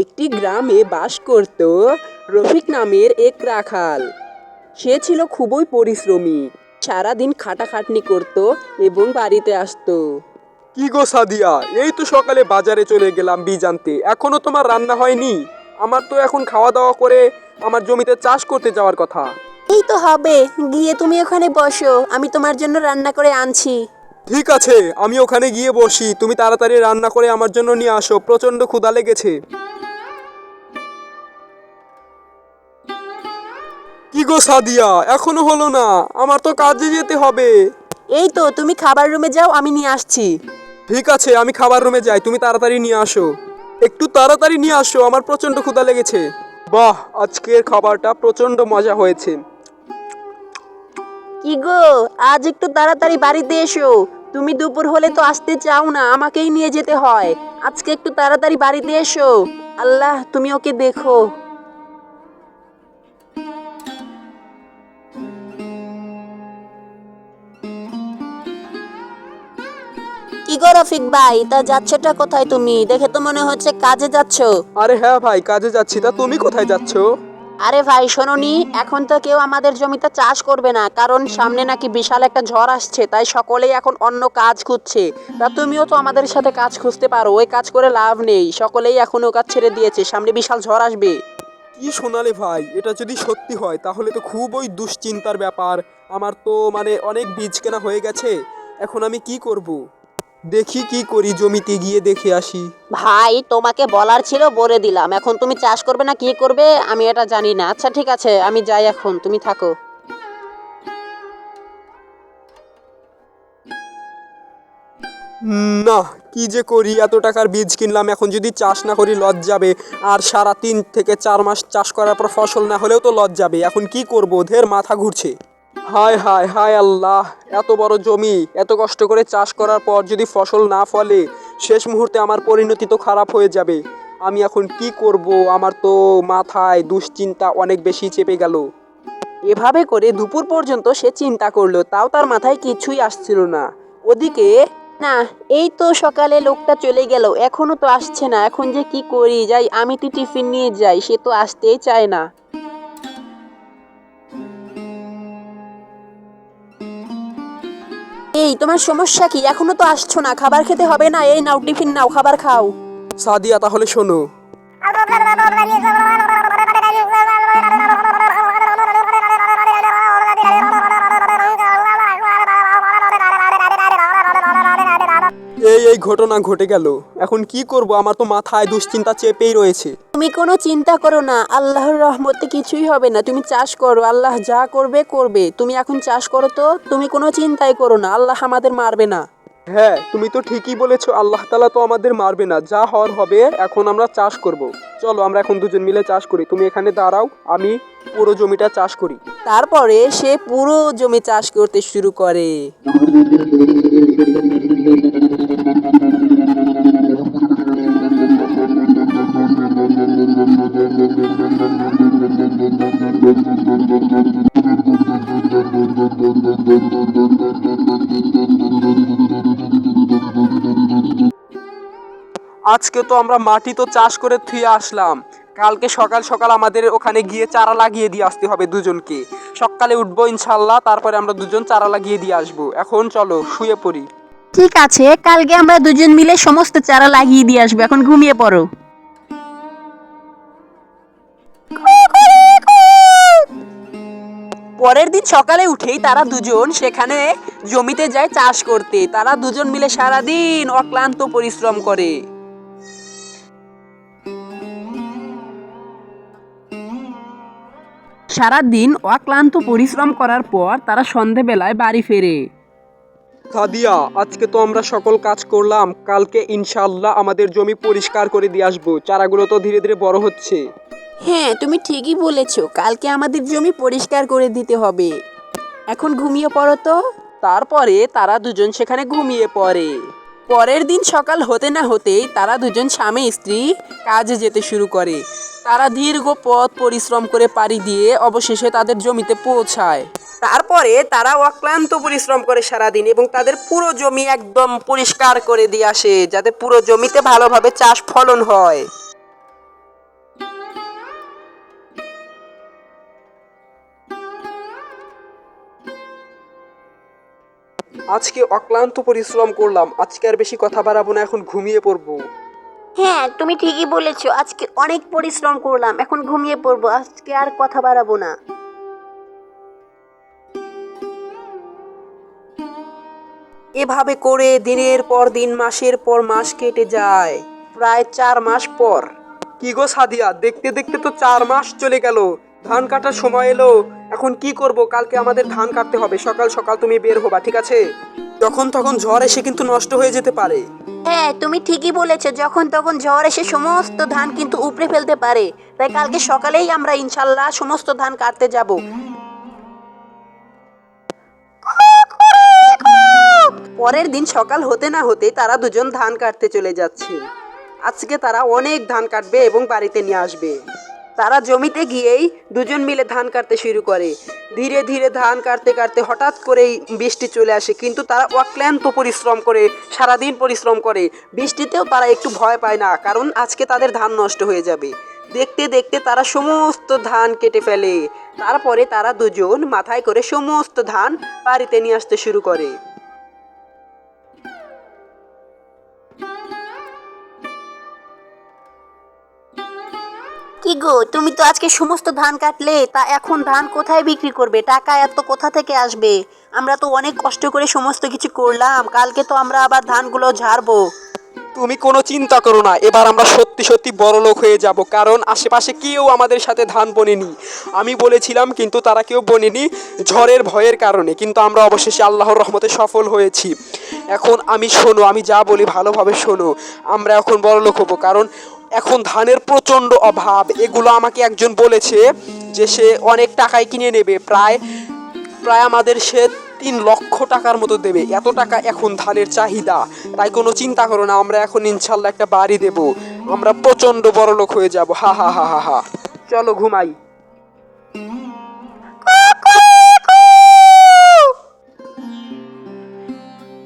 একটি গ্রামে বাস করত রফিক নামের এক রাখাল। সে ছিল খুবই পরিশ্রমী সারাদিন খাটাখাটনি করত এবং বাড়িতে আসতো। কি গো সাদিয়া এই তো সকালে বাজারে চলে গেলাম বীজ আনতে। এখনও তোমার রান্না হয়নি? আমার তো এখন খাওয়া দাওয়া করে আমার জমিতে চাষ করতে যাওয়ার কথা। এই তো হবে গিয়ে তুমি ওখানে বসো আমি তোমার জন্য রান্না করে আনছি। ঠিক আছে আমি ওখানে গিয়ে বসি তুমি তাড়াতাড়ি রান্না করে আমার জন্য নিয়ে আসো প্রচণ্ড ক্ষুধা লেগেছে। গো সাদিয়া এখনও হলো না আমার তো কাজে যেতে হবে। এই তো তুমি খাবার রুমে যাও আমি নিয়ে আসছি। ঠিক আছে আমি খাবার রুমে যাই তুমি তাড়াতাড়ি নিয়ে আসো। একটু তাড়াতাড়ি নিয়ে আসো আমার প্রচণ্ড ক্ষুধা লেগেছে। বাহ আজকের খাবারটা প্রচণ্ড মজা হয়েছে। কি গো আজ একটু তাড়াতাড়ি বাড়িতে এসো। তুমি দুপুর হলে তো আসতে চাও না আমাকেই নিয়ে যেতে হয়। আজকে একটু তাড়াতাড়ি বাড়িতে এসো। আল্লাহ তুমি ওকে দেখো। কি গো রফিক ভাই তা যাচ্ছটা কোথায় তুমি? দেখে তো মনে হচ্ছে কাজে যাচ্ছো। আরে হ্যাঁ ভাই কাজে যাচ্ছি তা তুমি কোথায় যাচ্ছ? আরে ভাই শোনোনি এখন তো কেউ আমাদের জমিতে চাষ করবে না কারণ সামনে নাকি বিশাল একটা ঝড় আসছে তাই সকলেই এখন অন্য কাজ খুঁজছে। তা তুমিও তো আমাদের সাথে কাজ খুঁজতে পারো ওই কাজ করে লাভ নেই সকলেই এখন ও কাজ ছেড়ে দিয়েছে সামনে বিশাল ঝড় আসবে। কি শোনালে ভাই এটা যদি সত্যি হয় তাহলে তো খুবই দুশ্চিন্তার ব্যাপার আমার তো মানে অনেক বীজ কেনা হয়ে গেছে এখন আমি কি করব? দেখি কি করি জমিতে গিয়ে দেখে আসি। ভাই তোমাকে বলার ছিল বলে দিলাম। এখন তুমি চাষ করবে না কি করবে আমি এটা জানি না। আচ্ছা ঠিক আছে আমি যাই এখন তুমি থাকো। না কি যে করি এত টাকার বীজ কিনলাম এখন যদি চাষ না করি লজ যাবে। আর সারা তিন থেকে চার মাস চাষ করার পর ফসল না হলেও তো লজ যাবে। এখন কি করব ধের মাথা ঘুরছে। হায় হায় হায় আল্লাহ, এত বড় জমি, এত কষ্ট করে চাষ করার পর যদি ফসল না ফলে, শেষ মুহূর্তে আমার পরিণতি তো খারাপ হয়ে যাবে। আমি এখন কি করব? আমার তো মাথায় দুশ্চিন্তা অনেক বেশি চেপে গেল। এভাবে করে দুপুর পর্যন্ত সে চিন্তা করল, তাও তার মাথায় কিছুই আসছিল না। ওদিকে, না, এই তো সকালে লোকটা চলে গেল, এখনও তো আসছে না, এখন যে কি করি? যাই, আমি তো টিফিন নিয়ে যাই, সে তো আসতেই চায় না। এই তোমার সমস্যা কি? এখনও তো আসছো না। খাবার খেতে হবে না? এই নাও টিফিন নাও খাবার খাও। সাদিয়া তাহলে শোনো। এই ঘটনা ঘটে গেল। এখন কি করব? আমার তো মাথায় দুশ্চিন্তা চেপেই রয়েছে। তুমি কোনো চিন্তা করো না আল্লাহর রহমতে কিছুই হবে না। তুমি চাষ করো আল্লাহ যা করবে করবে। তুমি এখন চাষ করো তো তুমি কোনো চিন্তাই করো না আল্লাহ আমাদের মারবে না। হ্যাঁ তুমি তো ঠিকই বলেছ আল্লাহ তালা তো আমাদের মারবে না। যা হওয়ার হবে এখন আমরা চাষ করব। চলো আমরা এখন দুজন মিলে চাষ করি। তুমি এখানে দাঁড়াও আমি পুরো জমিটা চাষ করি। তারপরে সে পুরো জমি চাষ করতে শুরু করে। আজকে তো আমরা মাটি তো চাষ করে থুয়ে আসলাম। কালকে সকাল সকাল আমাদের ওখানে গিয়ে চারা লাগিয়ে দিয়ে আসতে হবে দুজনকে। সকালে উঠবো ইনশাল্লাহ তারপরে আমরা দুজন চারা লাগিয়ে দিয়ে আসব। এখন চলো শুয়ে পড়ি। ঠিক আছে কালকে আমরা দুজন মিলে সমস্ত চারা লাগিয়ে দিয়ে আসব। এখন ঘুমিয়ে পড়ো। পরের দিন সকালে উঠেই তারা দুজন সেখানে জমিতে যায় চাষ করতে। তারা দুজন মিলে সারাদিন অক্লান্ত পরিশ্রম করে। সারাদিন অক্লান্ত পরিশ্রম করার পর তারা সন্ধেবেলায় বাড়ি ফেরে। সাদিয়া আজকে তো আমরা সকল কাজ করলাম কালকে ইনশাল্লাহ আমাদের জমি পরিষ্কার করে দিয়ে আসব চারাগুলো তো ধীরে ধীরে বড় হচ্ছে। হ্যাঁ তুমি ঠিকই বলেছ কালকে আমাদের জমি পরিষ্কার করে দিতে হবে। এখন ঘুমিয়ে পড়ো তো। তারপরে তারা দুজন সেখানে ঘুমিয়ে পড়ে। পরের দিন সকাল হতে না হতেই তারা দুজন স্বামী স্ত্রী কাজে যেতে শুরু করে। তারা দীর্ঘ পথ পরিশ্রম করে পাড়ি দিয়ে অবশেষে তাদের জমিতে পৌঁছায়। তারপরে তারা অক্লান্ত পরিশ্রম করে সারাদিন এবং তাদের পুরো জমি একদম পরিষ্কার করে দিয়ে আসে, যাতে পুরো জমিতে ভালোভাবে চাষ ফলন হয়। আজকে অক্লান্ত পরিশ্রম করলাম, আজকে আর বেশি কথা বাড়াবো না, এখন ঘুমিয়ে পড়ব। হ্যাঁ তুমি ঠিকই বলেছ। আজকে অনেক পরিশ্রম করলাম, এখন ঘুমিয়ে পড়ব, আজকে আর কথা বাড়াবো না। এভাবে করে দিনের পর দিন, মাসের পর মাস কেটে যায়। প্রায় চার মাস পর। কি গো সাদিয়া, দেখতে দেখতে তো চার মাস চলে গেল। ধান কাটার সময় এলো। এখন কি করব? কালকে আমাদের ধান কাটতে হবে। সকাল সকাল তুমি বের হবা, ঠিক আছে? যখন তখন ঝড় এসে কিন্তু নষ্ট হয়ে যেতে পারে। হ্যাঁ তুমি ঠিকই বলেছ, যখন তখন ঝড় এসে সমস্ত ধান কিন্তু উপড়ে ফেলতে পারে। তাই কালকে সকালেই আমরা ইনশাল্লাহ সমস্ত ধান কাটতে যাব। পরের দিন সকাল হতে না হতে তারা দুজন ধান কাটতে চলে যাচ্ছে। আজকে তারা অনেক ধান কাটবে এবং বাড়িতে নিয়ে আসবে। তারা জমিতে গিয়েই দুজন মিলে ধান কাটতে শুরু করে। ধীরে ধীরে ধান কাটতে কাটতে হঠাৎ করেই বৃষ্টি চলে আসে, কিন্তু তারা অক্লান্ত পরিশ্রম করে, সারাদিন পরিশ্রম করে। বৃষ্টিতেও তারা একটু ভয় পায় না, কারণ আজকে তাদের ধান নষ্ট হয়ে যাবে। দেখতে দেখতে তারা সমস্ত ধান কেটে ফেলে। তারপরে তারা দুজন মাথায় করে সমস্ত ধান বাড়িতে নিয়ে আসতে শুরু করে। গো, তুমি তো আজকে সমস্ত ধান কাটলে, তা এখন ধান কোথায় বিক্রি করবে? টাকা এত কোথা থেকে আসবে? আমরা তো অনেক কষ্ট করে সমস্ত কিছু করলাম, কালকে তো আমরা আবার ধানগুলো ঝাড়বো। তুমি কোনো চিন্তা করো না, এবার আমরা সত্যি সত্যি বড় লোক হয়ে যাব, কারণ আশেপাশে কেউ আমাদের সাথে ধান বনেনি। আমি বলেছিলাম, কিন্তু তারা কেউ বনেনি ঝড়ের ভয়ের কারণে, কিন্তু আমরা অবশেষে আল্লাহর রহমতে সফল হয়েছি। এখন আমি শোনো, আমি যা বলি ভালোভাবে শোনো, আমরা এখন বড় লোক হব, কারণ এখন ধানের প্রচণ্ড অভাব, এগুলো আমাকে একজন বলেছে যে সে অনেক টাকায় কিনে নেবে, প্রায় প্রায় আমাদের সে তিন লক্ষ টাকার মতো দেবে। এত টাকা এখন ধানের চাহিদা। তাই কোনো চিন্তা করো না, আমরা এখন ইনশাল্লাহ একটা বাড়ি দেব। আমরা প্রচণ্ড বড় লোক হয়ে যাব। হা হা হা হা হা। চলো ঘুমাই।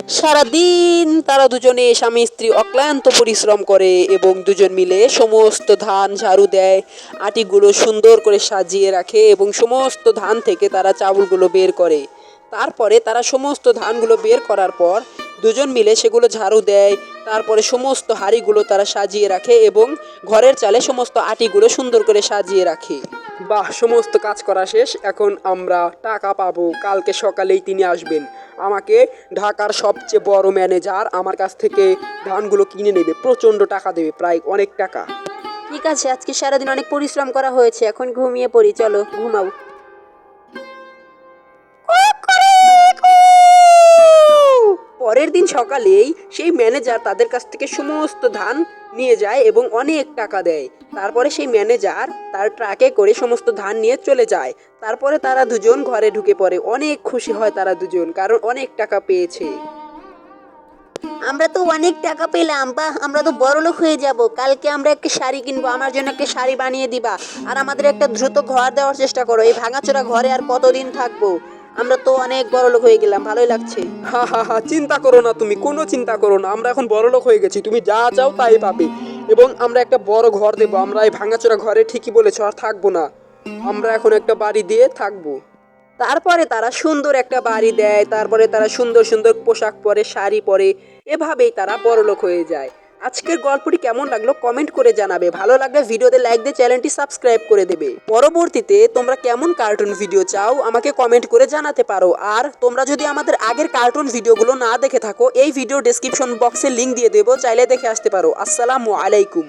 সারাদিন তারা দুজনে স্বামী, স্ত্রী অক্লান্ত পরিশ্রম করে এবং দুজন মিলে সমস্ত ধান, ঝাড়ু দেয়, আটিগুলো সুন্দর করে সাজিয়ে রাখে এবং সমস্ত ধান থেকে তারা চাউলগুলো বের করে। তারপরে তারা সমস্ত ধানগুলো বের করার পর দুজন মিলে সেগুলো ঝাড়ু দেয়। তারপরে সমস্ত হাঁড়িগুলো তারা সাজিয়ে রাখে এবং ঘরের চালে সমস্ত আটিগুলো সুন্দর করে সাজিয়ে রাখে। বাহ, সমস্ত কাজ করা শেষ। এখন আমরা টাকা পাবো। কালকে সকালেই তিনি আসবেন। আমাকে ঢাকার সবচেয়ে বড় ম্যানেজার আমার কাছ থেকে ধানগুলো কিনে নেবে। প্রচণ্ড টাকা দেবে, প্রায় অনেক টাকা। ঠিক আছে, আজকে সারাদিন অনেক পরিশ্রম করা হয়েছে। এখন ঘুমিয়ে পড়ি, চলো, ঘুমাও। পরের দিন সকালেই সেই ম্যানেজার তাদের কাছ থেকে সমস্ত ধান নিয়ে যায় এবং অনেক টাকা দেয়। তারপরে সেই ম্যানেজার তার ট্রাকে করে সমস্ত ধান নিয়ে চলে যায়। তারপরে তারা দুজন ঘরে ঢুকে পড়ে। অনেক খুশি হয় তারা দুজন, কারণ অনেক টাকা পেয়েছে। আমরা তো অনেক টাকা পেলাম বা আমরা তো বড় লোক হয়ে যাব। কালকে আমরা একটা শাড়ি কিনবো, আমার জন্য একটা শাড়ি বানিয়ে দিবা। আর আমাদের একটা দ্রুত ঘর দেওয়ার চেষ্টা করো। এই ভাঙাচোরা ঘরে আর কতদিন থাকব? আমরা তো অনেক বড় লোক হয়ে গেলাম ভালোই লাগছে। হা হা হা চিন্তা করো না তুমি কোনো চিন্তা করো না আমরা এখন বড় লোক হয়ে গেছি তুমি যা চাও তাই পাবে। এবং আমরা একটা বড় ঘর দেবো আমরা এই ভাঙাচোরা ঘরে ঠিকই বলেছ আর থাকব না। আমরা এখন একটা বাড়ি দিয়ে থাকব। তারপরে তারা সুন্দর একটা বাড়ি দেয় তারপরে তারা সুন্দর সুন্দর পোশাক পরে শাড়ি পরে এভাবেই তারা বড়লোক হয়ে যায়। আজকের গল্পটি কেমন লাগল কমেন্ট করে জানাবে। ভালো লাগলে ভিডিওতে লাইক দিয়ে চ্যানেলটি সাবস্ক্রাইব করে দেবে। পরবর্তীতে তোমরা কেমন কার্টুন ভিডিও চাও আমাকে কমেন্ট করে জানাতে পারো। আর তোমরা যদি আমাদের আগের কার্টুন ভিডিওগুলো না দেখে থাকো, এই ভিডিও ডেসক্রিপশন বক্সে লিংক দিয়ে দেবো, চাইলে দেখে আসতে পারো। আসসালামু আলাইকুম।